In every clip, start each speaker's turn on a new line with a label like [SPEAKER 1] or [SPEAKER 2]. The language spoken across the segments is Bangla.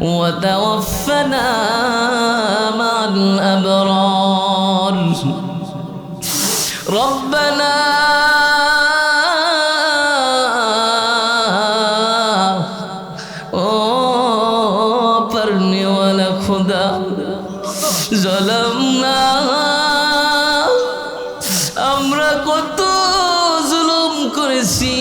[SPEAKER 1] وتوفنا مع الأبرار ربنا او پرنے والا خدا ظلمنا আমরা কত জুলুম করেছি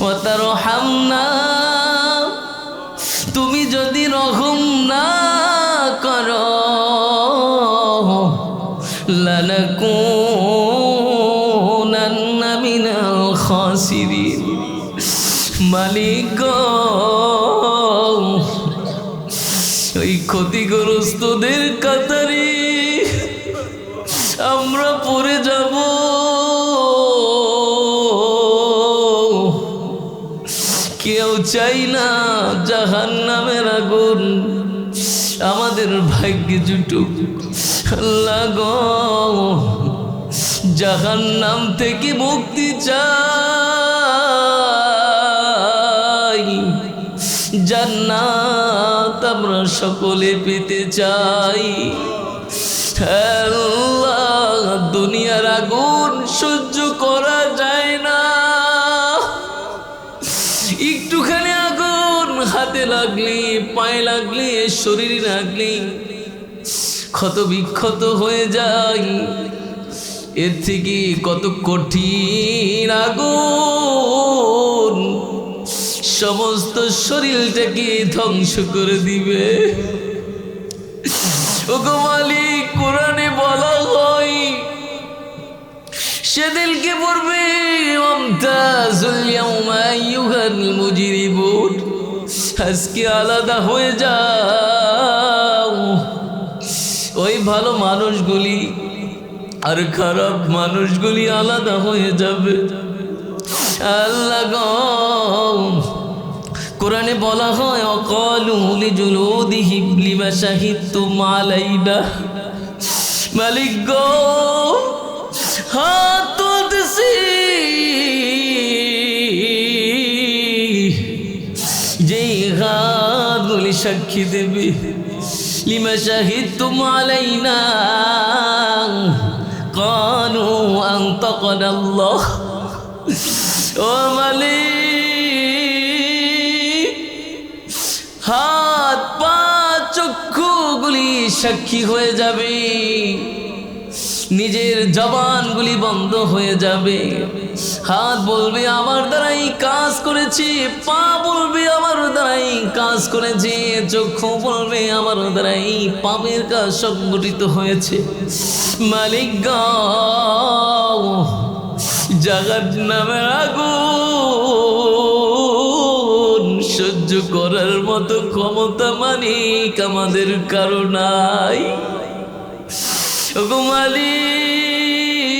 [SPEAKER 1] হামনা তুমি যদি রহম না করো লানাকুনান্না চাই না জাহান নামের আগুন। আমাদের ভাগ্যে জুটুক। আল্লাহ গো জাহান নাম থেকে মুক্তি চাই। জান্নাত আমরা সকলে পেতে চাই। দুনিয়ার আগুন সহ্য করা যায় না। হাতে লাগলি, পায়ে লাগলি, শরীরে লাগলি, ক্ষত বিক্ষত হয়ে যায়। এর থেকে কত কঠিন আগুন, সমস্ত শরীরটাকে ধ্বংস করে দিবে। ওগো মালিক, কোরআনে বলা হয়, সেদিনকে পড়বে মুজরিমুন। আজকে আলাদা হয়ে যাও। ওই ভালো মানুষগুলি আর খারাপ মানুষগুলি আলাদা হয়ে যাবে। কোরআনে বলা হয়, অকলু লিজুলুদিহিম লিমা শাহিদতুম আলাইনা মালিক গো, হাত আমি সাক্ষী দেবে। লিমা শাহিদ তুমালাই না কানু আন্তকন আল্লাহ হাত পা চক্ষুগুলি সাক্ষী হয়ে যাবে। নিজের জবানগুলি বন্ধ হয়ে যাবে। হাত বলবে, আমার দ্বারাই কাজ করেছি। পা বলবে, আমার দ্বারাই কাজ করেছে। চক্ষু বলবে, আমার দ্বারাই পাপের কাজ সংগঠিত হয়েছে। মালিক গাও নামের আগুন সহ্য করার মতো ক্ষমতা মানিক আমাদের কারও নাই। ওগো মালিক,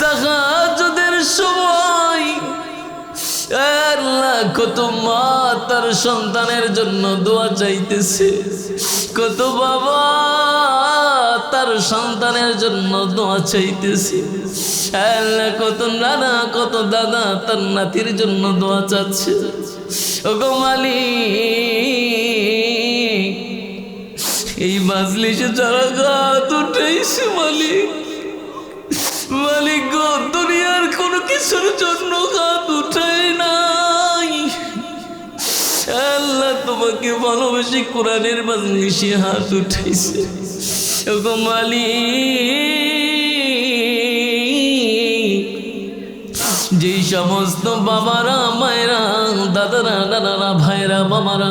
[SPEAKER 1] তাহাজুদের সময় আল্লাহ কত মা তার সন্তানের জন্য দোয়া চাইতেছে। কত বাবা তার সন্তানের জন্য দোয়া চাইতেছে। আল্লাহ কত নানা, কত দাদা তার নাতির জন্য দোয়া চাচ্ছে। ওগো মালিক এই মাজলিসে যারা গাত উঠেছে মালিক মালিক গো, দুনিয়ার কোনো কিছুর জন্য হাত উঠায় নাই। আল্লাহ তোমাকে ভালোবেসে কোরআনের বাজনিসে হাত উঠাইছে। ওগো মালিক, যেই সমস্ত বাবারা, মায়েরা, দাদারা দাদারা ভাইরা বাবারা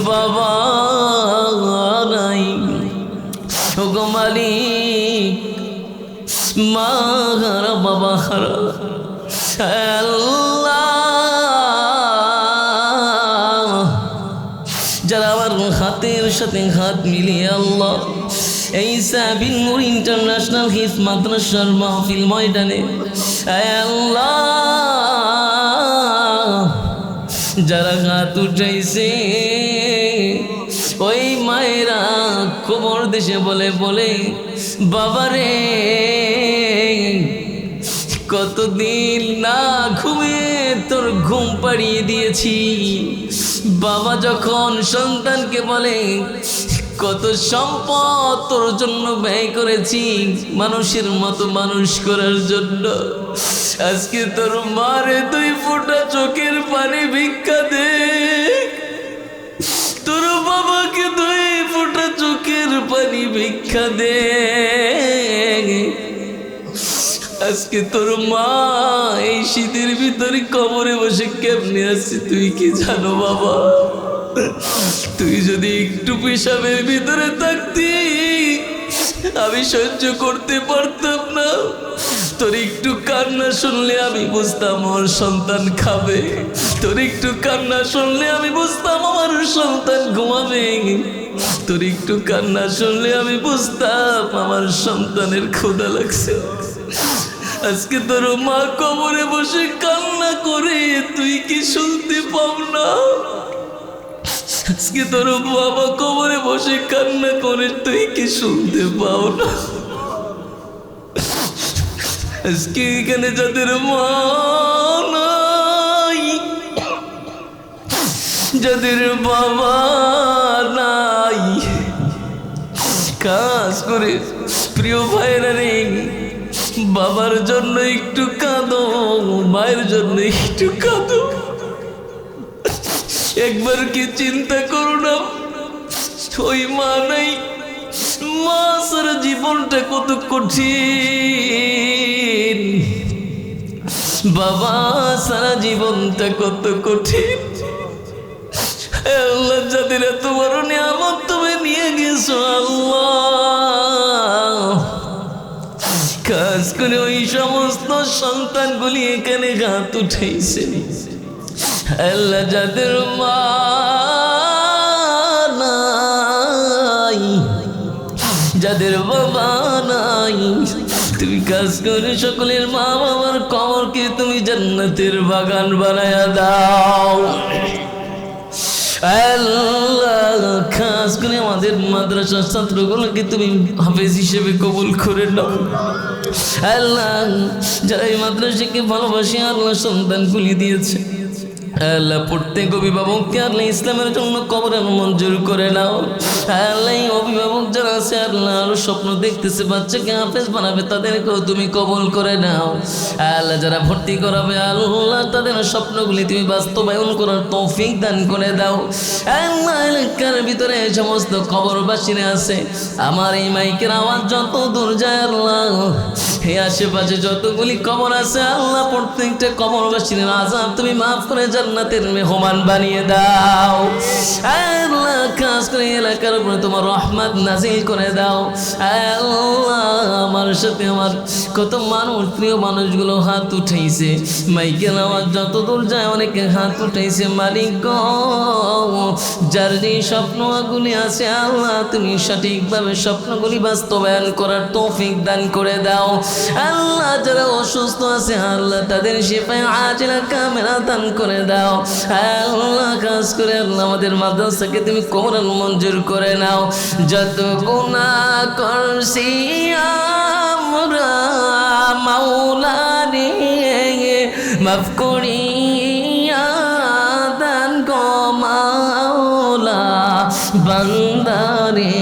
[SPEAKER 1] মা হারা বাবা হারা যারা আমার হাতের সাথে হাত মিলিয়ে আল্লাহ, এই সাবিন মুর ইন্টারন্যাশনাল হিফ মাদ্রাসার মাহফিল ময়দানে আল্লাহ। যারা হাত উঠাইছে, ওই মায়েরা কোমর দেশে বলে বলে, বাবারে। কতদিন না ঘুমিয়ে তোর ঘুম পাড়িয়ে দিয়েছি। বাবা যখন সন্তানকে বলে, কত সম্পদ তোর জন্য ব্যয় করেছি মানুষের মতো মানুষ করার জন্য। আজকে তোর মারে দুই ফোঁটা চোখের পানি ভিক্ষা দে। তোর বাবাকে দুই ফোঁটা চোখের পানি ভিক্ষা দে। আজকে তোর মা এই শীতের ভিতরে কবরে বসে কেমনে আসছে তুই কি জানো বাবা? তুই যদি একটু পেশাবের ভিতরে থাকতি, আমি সহ্য করতে পারতাম না। তোর একটু কান্না শুনলে আমি বুঝতাম আমার সন্তান খাবে। তোর একটু কান্না শুনলে আমি বুঝতাম আমার সন্তান ঘুমাবে। তোর একটু কান্না শুনলে আমি বুঝতাম আমার সন্তানের ক্ষুধা লাগছে। আজকে তোর মা কবরে বসে কান্না করে, তুই কি শুনতে পাও না? আজকে তোর বাবা কবরে বসে কান্না করে, তুই কি শুনতে পাও না? আজকে এখানে যাদের মা নাই, যাদের বাবা নাই, কাজ করে, প্রিয় ভাইরা রে। বাবার জন্য একটু কাঁদো, মায়ের জন্য একটু কাঁদো। একবার কি চিন্তা করো না? মা নাই। মা সারা জীবনটা কত কঠিন। বাবা সারা জীবনটা কত কঠিন। আল্লাহ যাদের বড় নিয়ামত তুমি নিয়ে গেছো, আল্লাহ। কাজ করে ওই সমস্ত সন্তানগুলি এখানে হাত উঠেছে আল্লাহ যাদের মা যাদের বাবা নাই, তুমি কাজ করে সকলের মা বাবার কমরকে তুমি জান্নাতের বাগান বানায়া দাও। আল্লাহ, খাস করে আমাদের মাদ্রাসার ছাত্রগুলোকে তুমি হাফেজ হিসেবে কবুল করে নাও? আল্লাহ, যারা এই মাদ্রাসাকে ভালোবাসে, আল্লাহ সন্তান গুলি দিয়েছে। আল্লাহ প্রত্যেক অভিভাবককে আল্লাহ ইসলামের জন্য কবরের মঞ্জুর করে নাও। আল্লাহ অভিভাবক যারা আছে, আল্লাহ আরও স্বপ্ন দেখতেছে, বাচ্চাকে হাফেজ বানাবে, তাদেরকেও তুমি কবল করে নাও। আল্লাহ যারা ভর্তি করাবে, আল্লাহ তাদের স্বপ্নগুলি তুমি বাস্তবায়ন করার তৌফিক দান করে দাও। আল্লাহ এলাকার ভিতরে সমস্ত কবরবাসীরা আছে, আমার এই মাইকের আওয়াজ যত দূর যায়, আল্লাহ। এই আশেপাশে যতগুলি কবর আছে, আল্লাহ প্রত্যেকটা কবরবাসীর আজাব তুমি মাফ করে জান্নাতের মেহমান বানিয়ে দাও। আল্লাহ খাস করে এলাকার উপরে তোমার রহমত নাজিল করে দাও। আল্লাহ আমার সাথে আমার কত মানুষ প্রিয় মানুষগুলো হাত উঠেছে মাইকেল আওয়াজ যত দূর যায় অনেকে হাত উঠেছে মালিক গো, যার যে স্বপ্নগুলি আছে আল্লাহ তুমি সঠিকভাবে স্বপ্নগুলি বাস্তবায়ন করার তৌফিক দান করে দাও। আল্লাহ যারা অসুস্থ আছে আল্লাহ তাদের শিফায় আজিলা কামেরা দান করে দাও। আল্লাহ কাজ করে আল্লাহ আমাদের মাদ্রাসাকে তুমি কোমরান মঞ্জুর করে নাও। যত গুণা করছি আমরা মাওলারে মাফ করিয়া দান গো বান্দারে,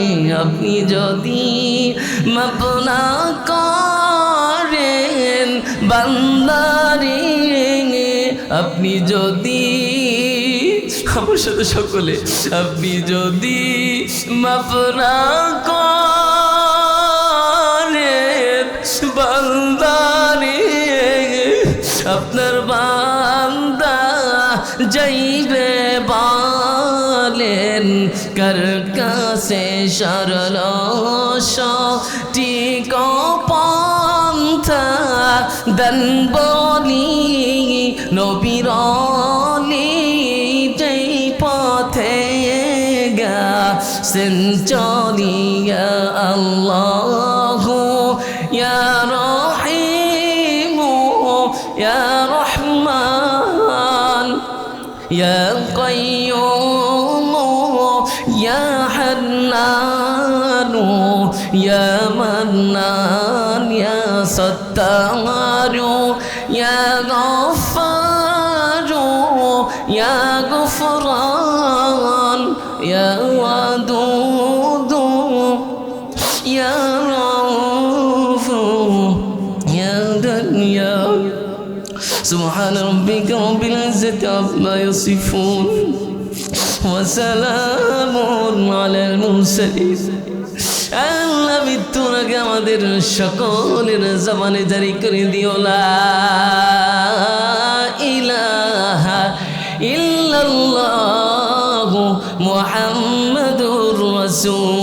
[SPEAKER 1] আপনি যদি আপনি যদি আমার সাথে সকলে, আপনি যদি মাফ না করেন আপনার বান্দা যাইবে বলেন, কার কাছে সরল ঠিক পন্থা দন বলি নবীরলি আছেন চলিয়া আল্লাহ, ইয়া রহিম, ইয়া রহমান, ইয়া কয়্যুম ইয়া হান্নান, ইয়া মান্নান, ইয়া সত্তার ইয়া গা عما يصفون وسلام على المرسلين আল্লাহ মৃত্যুর আগে আমাদের সকলের জবানে জারি করে দিও লা ইলাহা ইল্লাল্লাহু মুহাম্মাদুর রাসূল